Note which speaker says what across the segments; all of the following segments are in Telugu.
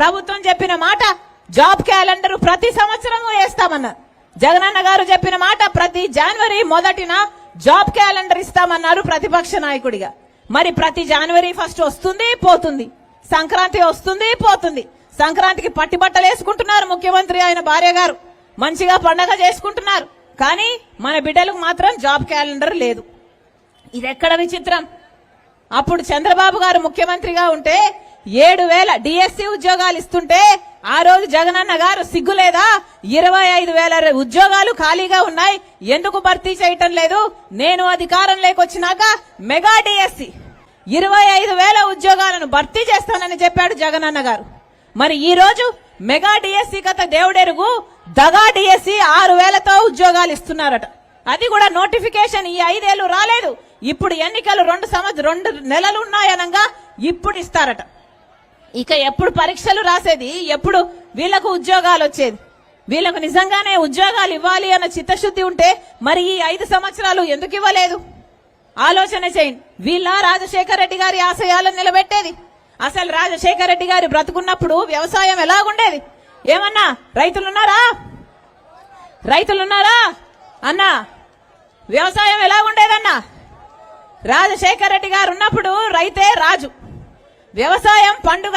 Speaker 1: ప్రభుత్వం చెప్పిన మాట జాబ్ క్యాలెండర్ ప్రతి సంవత్సరం వేస్తామన్నారు జగనన్న గారు చెప్పిన మాట ప్రతి జనవరి మొదటిన జాబ్ క్యాలెండర్ ఇస్తామన్నారు ప్రతిపక్ష నాయకుడిగా. మరి ప్రతి జనవరి ఫస్ట్ వస్తుంది పోతుంది. సంక్రాంతి వస్తుంది పోతుంది. సంక్రాంతికి పట్టిబట్టలు వేసుకుంటున్నారు ముఖ్యమంత్రి ఆయన భార్య గారు. మంచిగా పండగ చేసుకుంటున్నారు. కానీ మన బిడ్డలకు మాత్రం జాబ్ క్యాలెండర్ లేదు. ఇది ఎక్కడ విచిత్రం? అప్పుడు చంద్రబాబు గారు ముఖ్యమంత్రిగా ఉంటే ఏడు వేల డిఎస్సి ఉద్యోగాలు ఇస్తుంటే ఆ రోజు జగనన్న గారు సిగ్గులేదా? ఇరవై ఐదు వేల ఉద్యోగాలు ఖాళీగా ఉన్నాయి. ఎందుకు భర్తీ చేయటం లేదు? నేను అధికారం లేకొచ్చినాక మెగా డిఎస్సి. ఇరవై ఐదు వేల ఉద్యోగాలను భర్తీ చేస్తానని చెప్పాడు జగనన్న గారు. మరి ఈ రోజు మెగా డిఎస్సి కథ దేవుడెరుగు. దగా డిఎస్సి ఆరు వేలతో ఉద్యోగాలు ఇస్తున్నారట. అది కూడా నోటిఫికేషన్ ఈ ఐదేళ్ళు రాలేదు. ఇప్పుడు ఎన్నికలు రెండు సంవత్సరం రెండు నెలలు ఉన్నాయనగా ఇప్పుడు ఇస్తారట. ఇక ఎప్పుడు పరీక్షలు రాసేది? ఎప్పుడు వీళ్ళకు ఉద్యోగాలు వచ్చేది? వీళ్ళకు నిజంగానే ఉద్యోగాలు ఇవ్వాలి అన్న చిత్తశుద్ధి ఉంటే మరి ఈ ఐదు సంవత్సరాలు ఎందుకు ఇవ్వలేదు? ఆలోచన చేయండి. వీళ్ళ రాజశేఖర రెడ్డి గారి ఆశయాలను నిలబెట్టేది. అసలు రాజశేఖర రెడ్డి గారి బ్రతుకున్నప్పుడు వ్యవసాయం ఎలాగుండేది? ఏమన్నా రైతులున్నారా? రైతులున్నారా? అన్నా వ్యవసాయం ఎలాగుండేదన్నా? రాజశేఖర రెడ్డి గారు ఉన్నప్పుడు రైతే రాజు. వ్యవసాయం పండుగ.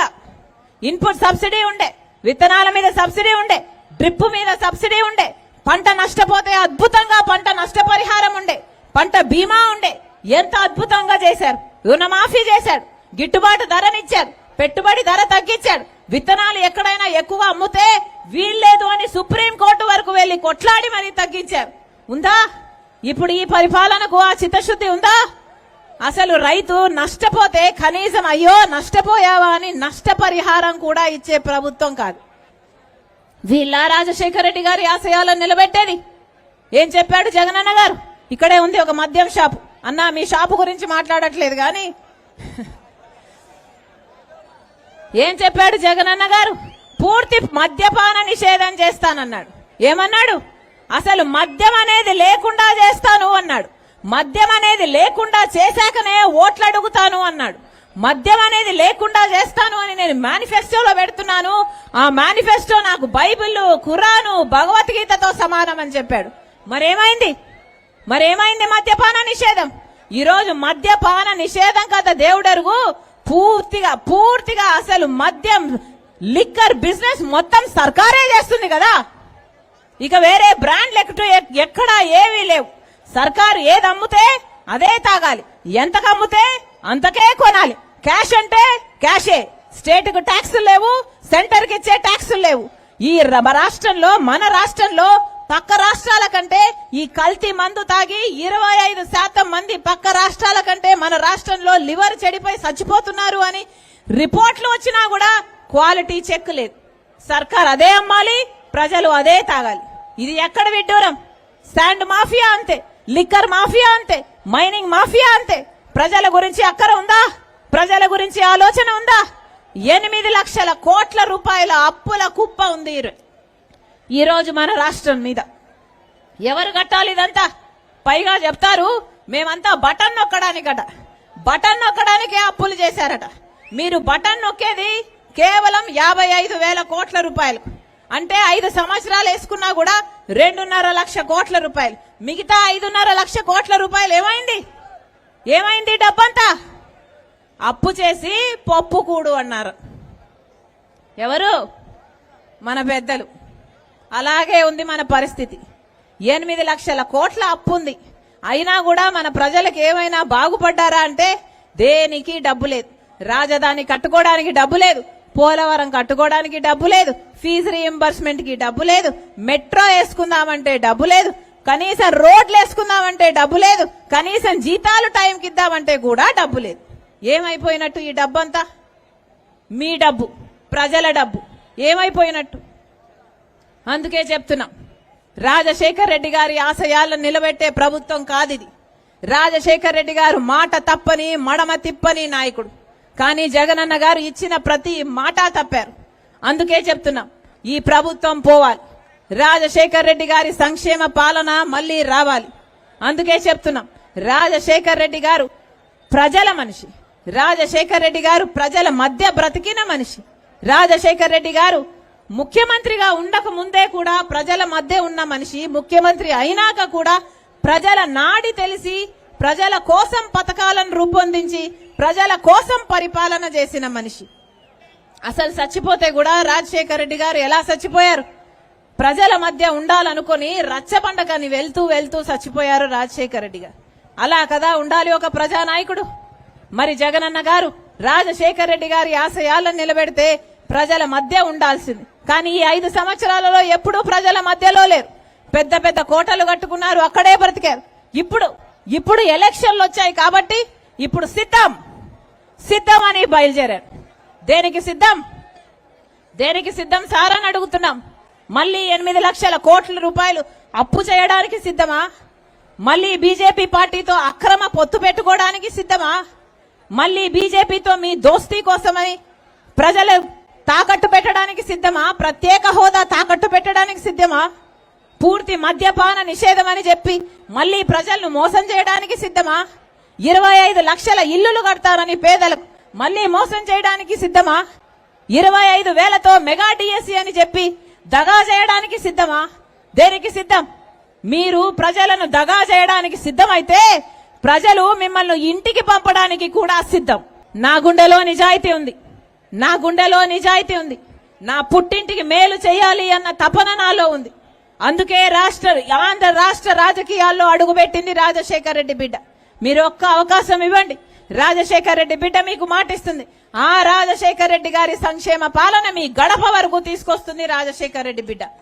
Speaker 1: ఇన్పుట్ సబ్సిడీ ఉండే విత్తనాల మీద సబ్సిడీ ఉండే డ్రిప్ మీద సబ్సిడీ ఉండే పంట నష్టపోతే అద్భుతంగా పంట నష్టపరిహారం ఉండే పంట బీమా ఉండే ఎంత అద్భుతంగా చేశారు. రుణమాఫీ చేశాడు గిట్టుబాటు ధరనిచ్చారు పెట్టుబడి ధర తగ్గించాడు విత్తనాలు ఎక్కడైనా ఎక్కువ అమ్ముతే వీల్లేదు అని సుప్రీం కోర్టు వరకు వెళ్ళి కొట్లాడి మరీ తగ్గించారు. ఉందా? ఇప్పుడు ఈ పరిపాలనకు ఆ చిత్తశుద్ధి ఉందా? అసలు రైతు నష్టపోతే కనీసం అయ్యో నష్టపోయావా అని నష్టపరిహారం కూడా ఇచ్చే ప్రభుత్వం కాదు. వీళ్ళ రాజశేఖర రెడ్డి గారి ఆశయాలను నిలబెట్టేది. ఏం చెప్పాడు జగనన్న గారు? ఇక్కడే ఉంది ఒక మద్యం షాపు. అన్న మీ షాపు గురించి మాట్లాడట్లేదు కానీ ఏం చెప్పాడు జగనన్న గారు? పూర్తి మద్యపాన నిషేధం చేస్తానన్నాడు. ఏమన్నాడు? అసలు మద్యం అనేది లేకుండా చేస్తాను అన్నాడు. మద్యం అనేది లేకుండా చేశాకనే ఓట్లు అడుగుతాను అన్నాడు. మద్యం అనేది లేకుండా చేస్తాను అని నేను మేనిఫెస్టోలో పెడుతున్నాను. ఆ మేనిఫెస్టో నాకు బైబిల్ ఖురాను భగవద్గీతతో సమానం అని చెప్పాడు. మరేమైంది? మరేమైంది మద్యపాన నిషేధం? ఈరోజు మద్యపాన నిషేధం కదా దేవుడరుగు. పూర్తిగా పూర్తిగా అసలు మద్యం లిక్కర్ బిజినెస్ మొత్తం సర్కారే చేస్తుంది కదా. ఇక వేరే బ్రాండ్లు ఎక్కడ ఎక్కడా ఏవీ లేవు. సర్కారు ఏది అమ్ముతే అదే తాగాలి. ఎంతకు అమ్ముతే అంతకే కొనాలి. క్యాష్ అంటే క్యాషే. స్టేట్కు ట్యాక్సులు లేవు సెంటర్కి ఇచ్చే ట్యాక్సులు లేవు. ఈ రాష్ట్రంలో మన రాష్ట్రంలో పక్క రాష్ట్రాల కంటే ఈ కల్తీ మందు తాగి ఇరవై ఐదు శాతం మంది పక్క రాష్ట్రాల కంటే మన రాష్ట్రంలో లివర్ చెడిపోయి చచ్చిపోతున్నారు అని రిపోర్ట్లు వచ్చినా కూడా క్వాలిటీ చెక్ లేదు. సర్కార్ అదే అమ్మాలి ప్రజలు అదే తాగాలి. ఇది ఎక్కడ విడ్డూరం? శాండ్ మాఫియా అంతే. లిక్కర్ మాఫియా అంతే మైనింగ్ మాఫియా అంతే ప్రజల గురించి అక్కర ఉందా? ప్రజల గురించి ఆలోచన ఉందా? ఎనిమిది లక్షల కోట్ల రూపాయల అప్పుల కుప్ప ఉంది ఈరోజు మన రాష్ట్రం మీద. ఎవరు కట్టాలి ఇదంతా? పైగా చెప్తారు మేమంతా బటన్ నొక్కడానికట. బటన్ నొక్కడానికే అప్పులు చేశారట. మీరు బటన్ నొక్కేది కేవలం యాభై ఐదు వేల కోట్ల రూపాయలు అంటే ఐదు సంవత్సరాలు వేసుకున్నా కూడా రెండున్నర లక్ష కోట్ల రూపాయలు. మిగతా ఐదున్నర లక్ష కోట్ల రూపాయలు ఏమైంది? ఏమైంది డబ్బంతా? అప్పు చేసి పప్పు కూడు అన్నారు. ఎవరు? మన పెద్దలు. అలాగే ఉంది మన పరిస్థితి. ఎనిమిది లక్షల కోట్ల అప్పు ఉంది అయినా కూడా మన ప్రజలకు ఏమైనా బాగుపడ్డారా అంటే దేనికి డబ్బు లేదు. రాజధాని కట్టుకోవడానికి డబ్బు లేదు. పోలవరం కట్టుకోవడానికి డబ్బు లేదు ఫీజు రీఎంబర్స్మెంట్కి డబ్బు లేదు మెట్రో వేసుకుందామంటే డబ్బు లేదు కనీసం రోడ్లు వేసుకుందామంటే డబ్బు లేదు కనీసం జీతాలు టైంకి ఇద్దామంటే కూడా డబ్బు లేదు. ఏమైపోయినట్టు ఈ డబ్బంతా? మీ డబ్బు ప్రజల డబ్బు ఏమైపోయినట్టు? అందుకే చెప్తున్నాం రాజశేఖర్ రెడ్డి గారి ఆశయాలను నిలబెట్టే ప్రభుత్వం కాదిది రాజశేఖర్ రెడ్డి గారు మాట తప్పని మడమ తిప్పని నాయకుడు. కానీ జగనన్న గారు ఇచ్చిన ప్రతి మాట తప్పారు. అందుకే చెప్తున్నాం ఈ ప్రభుత్వం పోవాలి. రాజశేఖర్ రెడ్డి గారి సంక్షేమ పాలన మళ్ళీ రావాలి. అందుకే చెప్తున్నాం రాజశేఖర్ రెడ్డి గారు ప్రజల మనిషి. రాజశేఖర్ రెడ్డి గారు ప్రజల మధ్య బ్రతికిన మనిషి. రాజశేఖర్ రెడ్డి గారు ముఖ్యమంత్రిగా ఉండక ముందే కూడా ప్రజల మధ్య ఉన్న మనిషి. ముఖ్యమంత్రి అయినాక కూడా ప్రజల నాడి తెలిసి ప్రజల కోసం పథకాలను రూపొందించి ప్రజల కోసం పరిపాలన చేసిన మనిషి. అసలు చచ్చిపోతే కూడా రాజశేఖర్ రెడ్డి గారు ఎలా చచ్చిపోయారు? ప్రజల మధ్య ఉండాలనుకుని రచ్చబండకని వెళ్తూ వెళ్తూ చచ్చిపోయారు రాజశేఖర రెడ్డి గారు. అలా కదా ఉండాలి ఒక ప్రజానాయకుడు? మరి జగనన్న గారు రాజశేఖర్ రెడ్డి గారి ఆశయాలను నిలబెడితే ప్రజల మధ్య ఉండాల్సింది. కానీ ఈ ఐదు సంవత్సరాలలో ఎప్పుడూ ప్రజల మధ్యలో లేరు. పెద్ద పెద్ద కోటలు కట్టుకున్నారు అక్కడే బ్రతికారు. ఇప్పుడు ఇప్పుడు ఎలక్షన్లు వచ్చాయి కాబట్టి ఇప్పుడు సిద్ధం. సిద్ధం అని బయలుదేరారు. దేనికి సిద్ధం? దేనికి సిద్ధం? సార్ అని అడుగుతున్నాం. మళ్ళీ ఎనిమిది లక్షల కోట్ల రూపాయలు అప్పు చేయడానికి సిద్ధమా? మళ్ళీ బీజేపీ పార్టీతో అక్రమ పొత్తు పెట్టుకోవడానికి సిద్ధమా? మళ్ళీ బీజేపీతో మీ దోస్తీ కోసమని ప్రజలు తాకట్టు పెట్టడానికి సిద్ధమా? ప్రత్యేక హోదా తాకట్టు పెట్టడానికి సిద్ధమా? పూర్తి మద్యపాన నిషేధం అని చెప్పి మళ్ళీ ప్రజలను మోసం చేయడానికి సిద్ధమా? ఇరవై ఐదు లక్షల ఇల్లులు కడతారని పేదలకు మళ్ళీ మోసం చేయడానికి సిద్ధమా? ఇరవై ఐదు వేలతో మెగా డిఎస్సి అని చెప్పి దగా చేయడానికి సిద్ధమా? దేనికి సిద్ధం? మీరు ప్రజలను దగా చేయడానికి సిద్ధమైతే ప్రజలు మిమ్మల్ని ఇంటికి పంపడానికి కూడా సిద్ధం. నా గుండెలో నిజాయితీ ఉంది. నా గుండెలో నిజాయితీ ఉంది. నా పుట్టింటికి మేలు చేయాలి అన్న తపన నాలో ఉంది. అందుకే రాష్ట్ర ఆంధ్ర రాష్ట్ర రాజకీయాల్లో అడుగుపెట్టింది రాజశేఖర రెడ్డి బిడ్డ. మీరు ఒక్క అవకాశం ఇవ్వండి. రాజశేఖర్ రెడ్డి బిడ్డ మీకు మాటిస్తుంది. ఆ రాజశేఖర్ రెడ్డి గారి సంక్షేమ పాలన మీ గడప వరకు తీసుకొస్తుంది రాజశేఖర్ రెడ్డి బిడ్డ.